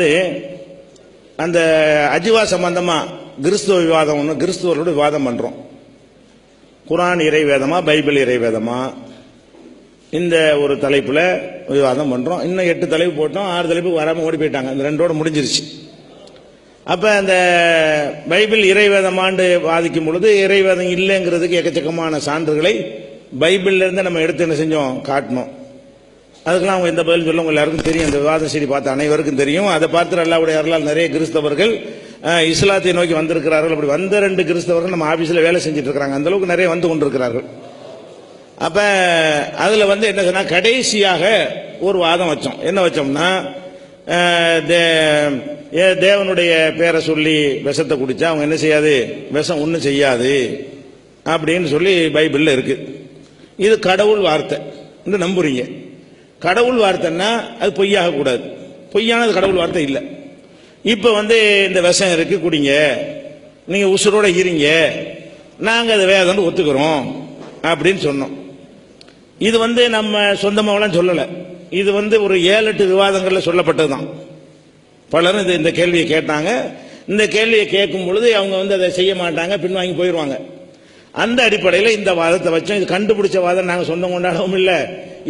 வந்து அந்த அஜிவா சம்பந்தமா கிறிஸ்துவ விவாதம் ஒன்று கிறிஸ்துவரோட விவாதம் பண்றோம். குரான் இறைவேதமா பைபிள் இறைவேதமா இந்த ஒரு தலைப்புல விவாதம் பண்றோம். இன்னும் எட்டு தலைப்பு போட்டோம் ஆறு தலைப்பு வராம ஓடி போயிட்டாங்க. இந்த ரெண்டோட முடிஞ்சிருச்சு. அப்ப அந்த பைபிள் இறைவேதமாண்டு வாதிக்கும் பொழுது இறைவேதம் இல்லைங்கிறதுக்கு எக்கச்சக்கமான சான்றுகளை பைபிள்ல இருந்து நம்ம எடுத்து என்ன செஞ்சோம்? காட்டணும் அதுக்கெல்லாம் அவங்க எந்த பதில் சொல்ல உங்க எல்லாருக்கும் தெரியும். அந்த விவாத செய்தி பார்த்த அனைவருக்கும் தெரியும். அதை பார்த்து அல்லாவுடைய அருளால் நிறைய கிறிஸ்தவர்கள் இஸ்லாத்தை நோக்கி வந்திருக்கிறார்கள். அப்படி வந்த ரெண்டு கிறிஸ்தவர்கள் நம்ம ஆபீஸ்ல வேலை செஞ்சுட்டு இருக்கிறாங்க. அந்த அளவுக்கு நிறைய வந்து கொண்டிருக்கிறார்கள். அப்ப அதுல வந்து என்ன சொன்னா கடைசியாக ஒரு வாதம் வச்சோம். என்ன வச்சோம்னா தே- ஏ, தேவனுடைய பேரை சொல்லி விஷத்தை குடிச்சா அவங்க என்ன செய்யாது? விஷம் ஒன்றும் செய்யாது. அப்படின்னு சொல்லி பைபிள்ல இருக்கு. இது கடவுள் வார்த்தை. என்று நம்புறீங்க. கடவுள் வார்த்தைன்னா அது பொய்யாக கூடாது பொய்யானது கடவுள் வார்த்தை இல்லை. இப்போ வந்து இந்த விஷம் இருக்கு குடிங்க. நீங்க உசுரோட இருங்க. நாங்கள் அதை வேதம்னு ஒத்துக்கிறோம் அப்படின்னு சொன்னோம். இது வந்து நம்ம சொந்தமாவெல்லாம் சொல்லலை. இது வந்து ஒரு ஏழு எட்டு விவாதங்களில் சொல்லப்பட்டது தான் பலரும் இது இந்த கேள்வியை கேட்டாங்க. இந்த கேள்வியை கேட்கும் பொழுது அவங்க வந்து அதை செய்ய மாட்டாங்க பின்வாங்கி போயிடுவாங்க அந்த அடிப்படையில் இந்த வாதத்தை வச்சோம். இது கண்டுபிடிச்ச வாதம் நாங்கள் சொந்தம் கொண்டாடவும் இல்லை.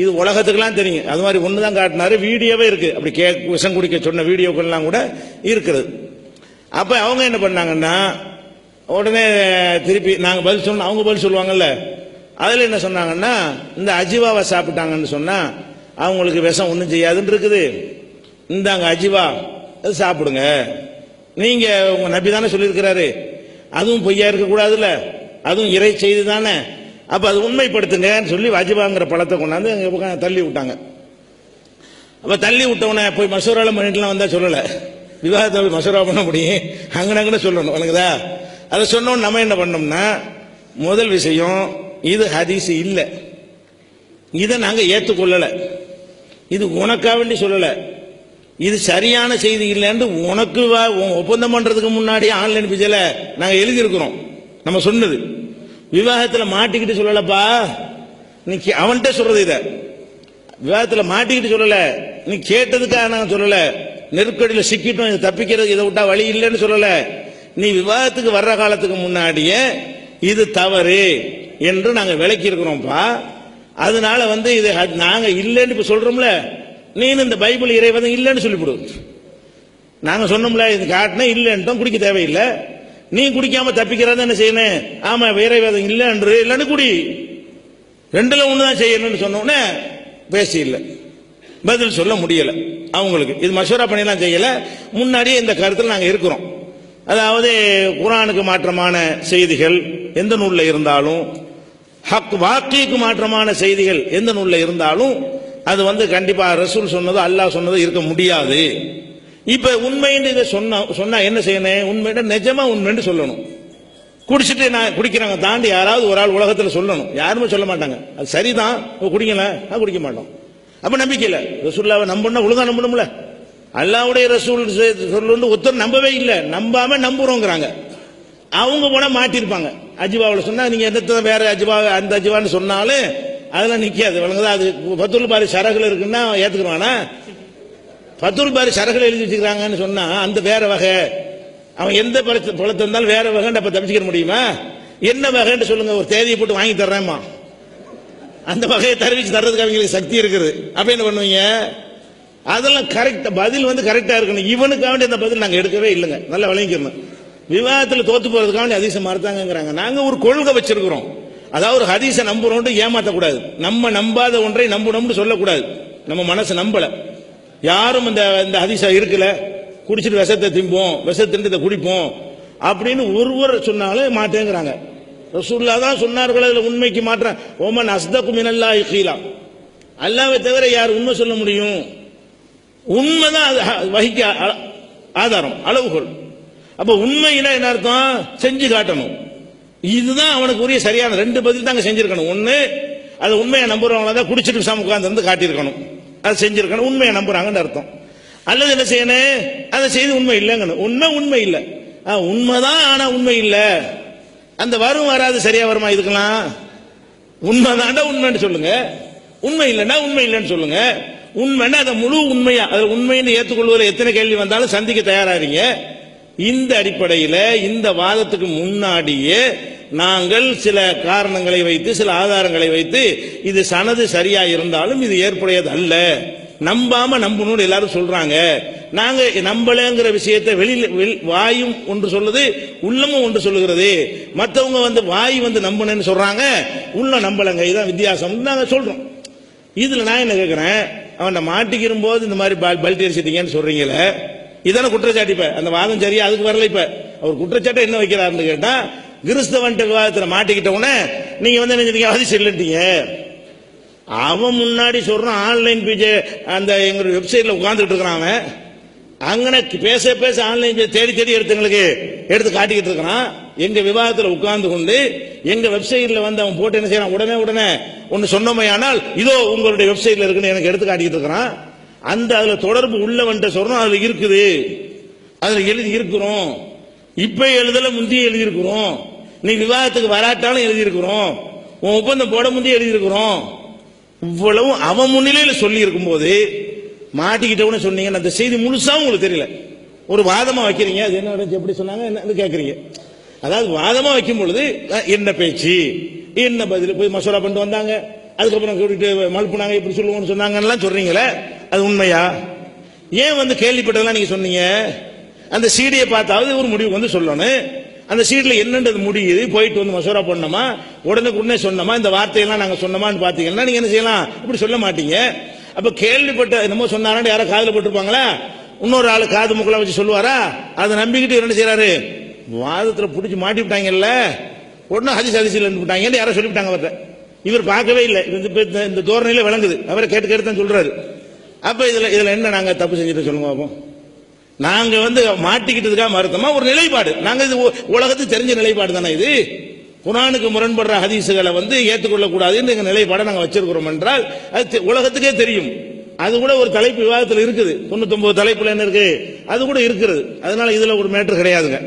இது உலகத்துக்கெல்லாம் தெரியும். அது மாதிரி ஒன்று தான் காட்டினாரு. வீடியோவே இருக்கு. அப்படி கே விஷம் குடிக்க சொன்ன வீடியோக்கள்லாம் கூட இருக்கிறது அப்போ அவங்க என்ன பண்ணாங்கன்னா உடனே திருப்பி நாங்கள் பதில் சொன்னோம் அவங்க பதில் சொல்லுவாங்கல்ல. அதில் என்ன சொன்னாங்கன்னா இந்த அஜிவாவை சாப்பிட்டாங்கன்னு சொன்னால் அவங்களுக்கு விஷம் ஒன்றும் செய்யாதுன்னு இருக்குது. இந்தாங்க அஜிவா அது சாப்பிடுங்க. நீங்கள் உங்கள் நபி தானே சொல்லியிருக்கிறாரு. அதுவும் பொய்யா இருக்கக்கூடாதுல்ல. அதுவும் இறை செய்தி தானே. அப்ப அது உண்மைப்படுத்துங்கன்னு சொல்லி அஜிவாங்கிற பழத்தை கொண்டாந்து அங்க தள்ளி விட்டாங்க. அப்ப தள்ளி விட்டவன போய் மசூரால பண்ணிட்டுலாம் வந்தா சொல்லல. விவாதத்தை போய் மசூரா பண்ண முடியும். அங்கனங்கன்னு சொல்லணும். உனக்குதா அதை சொன்னோம் நம்ம என்ன பண்ணோம்னா முதல் விஷயம் இது ஹதீஸ் இல்லை. இதை நாங்க ஏத்துக்கொள்ளல. இது உனக்காக வேண்டி சொல்லல. இது சரியான செய்தி இல்லைன்னு உனக்கு வா- ஒப்பந்தம் பண்றதுக்கு முன்னாடி ஆன்லைன் பிஜைல நாங்க எழுதியிருக்கிறோம். நம்ம சொன்னது. விவாகத்தில் மாட்டிக்கிட்டு சொல்லலப்பா. நீ கே- அவன்கிட்ட சொல்றது இத. விவாகத்தில் மாட்டிக்கிட்டு சொல்லல. நீ கேட்டதுக்காக நான் சொல்லல. நெருக்கடியில் சிக்கிட்டோம் தப்பிக்கிறது இதை விட்டா வழி இல்லைன்னு சொல்லல. நீ விவாதத்துக்கு வர்ற காலத்துக்கு முன்னாடியே இது தவறு என்று நாங்கள் விளக்கி இருக்கிறோம்ப்பா அதனால வந்து இது நாங்க இல்லைன்னு இப்ப சொல்றோம்ல. நீனு இந்த பைபிள் இறைவதம் இல்லைன்னு சொல்லிவிடு. நாங்க சொன்னோம்ல இது காட்டினா இல்லைன்ட்டோம் குடிக்க தேவையில்லை. நீ குடிக்காம தப்பிக்கிறதா என்ன செய்யணும்? ஆமா இறைவதம் இல்லைன்று இல்லைன்னு குடி. ரெண்டுல ஒண்ணுதான் செய்யணும்னு சொன்னோடனே பேசி இல்லை. பதில் சொல்ல முடியல. அவங்களுக்கு. இது மசூரா பண்ணிலாம் செய்யல. முன்னாடியே இந்த கருத்தில் நாங்க இருக்கிறோம். அதாவது குரானுக்கு மாற்றமான செய்திகள் எந்த நூல்ல இருந்தாலும் ஹக் வாக்கிக்கு மாற்றமான செய்திகள் எந்த நூல்ல இருந்தாலும் அது வந்து கண்டிப்பா ரசூல் சொன்னதோ அல்லாஹ் சொன்னதோ இருக்க முடியாது. இப்ப உண்மைன்னு இதை சொன்னா சொன்னா என்ன செய்யணும் உண்மையிட நிஜமா உண்மைன்னு சொல்லணும். குடிச்சிட்டு நான் குடிக்கிறாங்க தாண்டி யாராவது ஒரு ஆள் உலகத்தில் சொல்லணும். யாருமே சொல்ல மாட்டாங்க. அது சரிதான். ஓ, குடிக்கல நான் குடிக்க மாட்டோம். அப்ப நம்பிக்கை இல்லை. ரசூல்லாவை நம்பணும்னா ஒழுங்கா நம்பணும்ல. அல்லாவுடைய ரசூல் சொல்லு ஒருத்தர் நம்பவே இல்லை. நம்பாம நம்புறோங்கிறாங்க. அவங்க போனா மாட்டிருப்பாங்க அஜிபாவில் சொன்னா நீங்க எந்த வேற அஜிபா அந்த அஜிபான்னு சொன்னாலும் அதெல்லாம் நிக்காது. வழங்குதா அது பத்துல் பாரி சரகுல இருக்குன்னா ஏத்துக்குவானா பத்துல் பாரி சரகுல எழுதி வச்சுக்கிறாங்கன்னு சொன்னா அந்த வேற வகை. அவன் எந்த பழத்தை பழத்தை இருந்தாலும் வேற வகைன்னு அப்ப தப்பிச்சுக்க முடியுமா? என்ன வகைன்னு சொல்லுங்க ஒரு தேதியை போட்டு வாங்கி தர்றேம்மா. அந்த வகையை தெரிவிச்சு தர்றதுக்கு அவங்களுக்கு சக்தி இருக்குது. அப்ப என்ன பண்ணுவீங்க? அதெல்லாம் கரெக்ட் பதில் வந்து கரெக்டா இருக்கணும். இவனுக்காக வேண்டிய அந்த பதில் நாங்க எடுக்கவே இல்லைங்க. நல்லா விளங்கிக்கணும். விவாதத்தில் தோத்து போறதுக்காக வேண்டிய ஹதீஸை மறுத்தாங்கிறாங்க நாங்க ஒரு கொள்கை வச்சிருக்கிறோம். அதாவது ஒரு ஹதீஸை நம்புறோம் ஏமாத்தக்கூடாது. நம்ம நம்பாத ஒன்றை நம்பணும்னு சொல்லக்கூடாது. நம்ம மனசு நம்பலை. யாரும் இந்த இந்த ஹதீஸா இருக்குல்ல குடிச்சிட்டு விஷத்தை திம்போம் விஷத்தை இதை குடிப்போம். அப்படின்னு ஒருவர் சொன்னாலும் மாட்டேங்கிறாங்க. ரசூல்லா தான் சொன்னார்கள் அதில் உண்மைக்கு மாற்றம். ஓமன் அஸ்தகு மினல்லா கீலா. அல்லாவை தவிர யார் உண்மை சொல்ல முடியும்? உண்மைதான் அது வகிக்க அ- ஆதாரம் அளவுகோல். அப்ப உண்மையினா என்ன அர்த்தம்? செஞ்சு காட்டணும். இதுதான் அவனுக்கு உரிய சரியான ரெண்டு பதில் தாங்க செஞ்சிருக்கணும். ஒன்று அது உண்மையை நம்புறவங்கள தான் குடிச்சிட்டு பேசாம உட்காந்து இருந்து காட்டியிருக்கணும். அதை செஞ்சிருக்கணும். உண்மையை நம்புறாங்கன்னு அர்த்தம். அல்லது என்ன செய்யணும்? அதை செய்து உண்மை இல்லைங்கணும். உண்மை உண்மை இல்லை. ஆ, உண்மைதான் ஆனா உண்மை இல்லை. அந்த வரும் வராது சரியா வருமா இதுக்கெல்லாம்? உண்மைதான்டா உண்மைன்னு சொல்லுங்க. உண்மை இல்லைன்னா உண்மை இல்லைன்னு சொல்லுங்க. உண்மைன்னா அதை முழு உண்மையா அதை உண்மைன்னு ஏற்றுக்கொள்வதில் எத்தனை கேள்வி வந்தாலும் சந்திக்க தயாராகிறீங்க இந்த அடிப்படையில் இந்த வாதத்துக்கு முன்னாடியே நாங்கள் சில காரணங்களை வைத்து சில ஆதாரங்களை வைத்து இது சனது சரியா இருந்தாலும் இது ஏற்புடையது அல்ல நம்பாம நம்பணும்னு எல்லாரும் சொல்றாங்க. நாங்க நம்பலங்கிற விஷயத்தை வெளியில் வாயும் ஒன்று சொல்லுது உள்ளமும் ஒன்று சொல்லுகிறது. மற்றவங்க வந்து வாய் வந்து நம்பணும்னு சொல்றாங்க உள்ள நம்பலங்க. இதுதான் வித்தியாசம் நாங்க சொல்றோம். இதுல நான் என்ன கேட்கிறேன் அவன் மாட்டிக்கிற போது இந்த மாதிரி பல்- பல்ட்டி அடிச்சிட்டீங்கன்னு சொல்றீங்களே இதான குற்றச்சாட்டு இப்ப. அந்த வாதம் சரியா அதுக்கு வரல இப்ப. அவர் குற்றச்சாட்டை என்ன வைக்கிறாருன்னு கேட்டா கிறிஸ்தவன்ட்ட விவாதத்தில் மாட்டிக்கிட்ட உடனே நீங்க வந்து என்ன செஞ்சீங்க? அது செல்லுட்டீங்க அவன் முன்னாடி சொல்றான் ஆன்லைன் பிஜே அந்த எங்களுடைய வெப்சைட்ல உட்கார்ந்துட்டு இருக்கிறான் அவன். அங்கன பேச பேச ஆன்லைன் தேடி தேடி எடுத்துங்களுக்கு எடுத்து காட்டிக்கிட்டு இருக்கிறான். எங்க விவாதத்தில் உட்கார்ந்து கொண்டு எங்க வெப்சைட்ல வந்து அவன் போட்டு என்ன செய்யறான்? உடனே உடனே ஒன்னு சொன்னமையானால் இதோ உங்களுடைய வெப்சைட்ல இருக்குன்னு எனக்கு எடுத்து காட்டிக்கிட்டு இருக்கிறான். அந்த அதுல தொடர்பு உள்ளவன்ட்ட சொல்றோம் அதுல இருக்குது. அதுல எழுதி இருக்கிறோம். இப்ப எழுதல முந்தைய எழுதி இருக்கிறோம் நீ விவாதத்துக்கு வராட்டாலும் எழுதியிருக்கிறோம். உன் ஒப்பந்தம் போட முந்தைய எழுதியிருக்கிறோம். இவ்வளவு அவன் முன்னிலையில் சொல்லி இருக்கும்போது மாட்டிக்கிட்டவனு சொன்னீங்க. அந்த செய்தி முழுசா உங்களுக்கு தெரியல. ஒரு வாதமா வைக்கிறீங்க. அது என்ன நடந்துச்சு, எப்படி சொன்னாங்க? என்ன கேட்கறீங்க. அதாவது வாதமா வைக்கும் பொழுது என்ன பேச்சு? என்ன பதில்? போய் மசோரா பண்ணிட்டு வந்தாங்க. அதுக்கப்புறம் கூட்டிட்டு மழுப்புனாங்க இப்படி சொல்லுவோம்னு சொன்னாங்கலாம் சொல்றீங்களே அது உண்மையா? ஏன் வந்து கேள்விப்பட்டதெல்லாம் நீங்க சொன்னீங்க? அந்த சீடியை பார்த்தாவது ஒரு முடிவுக்கு வந்து சொல்லணும். அந்த சீட்ல என்னன்றது முடியுது போயிட்டு வந்து மசோரா பண்ணோமா உடனுக்கு உடனே சொன்னோமா? இந்த வார்த்தையெல்லாம் நாங்க சொன்னோமான்னு பாத்தீங்கன்னா நீங்க என்ன செய்யலாம்? இப்படி சொல்ல மாட்டீங்க. அப்ப கேள்விப்பட்ட என்னமோ சொன்னாரா யாரோ காதல போட்டிருப்பாங்களா? இன்னொரு ஆளு காது முக்கெல்லாம் வச்சு சொல்லுவாரா? அதை நம்பிக்கிட்டு என்ன செய்யறாரு வாதத்துல பிடிச்சி மாட்டி விட்டாங்கல்ல. உடனே ஹதிஸ் ஹதிசில் விட்டாங்க யாரோ சொல்லிவிட்டாங்க அவர்கிட்ட. இவர் பார்க்கவே இல்லை. இந்த- இந்த தோரணையில விளங்குது. அவரை கேட்டு கேட்டு தான் சொல்றாரு. அப்ப இதுல இதுல என்ன நாங்க தப்பு செஞ்சுட்டு சொல்லுங்க பாப்போம். நாங்க வந்து மாட்டிக்கிட்டதுக்காக மறுத்தோமா? ஒரு நிலைப்பாடு. நாங்க இது உலகத்துக்கு தெரிஞ்ச நிலைப்பாடு தானே இது? குரானுக்கு முரண்படுற ஹதீசுகளை வந்து ஏற்றுக்கொள்ள கூடாதுன்னு எங்க நிலைப்பாடை நாங்க வச்சிருக்கிறோம் என்றால் அது உலகத்துக்கே தெரியும். அது கூட ஒரு தலைப்பு விவாதத்தில் இருக்குது. தொண்ணூத்தி தலைப்புல என்ன இருக்கு? அது கூட இருக்கிறது. அதனால இதுல ஒரு மேட்டர் கிடையாதுங்க.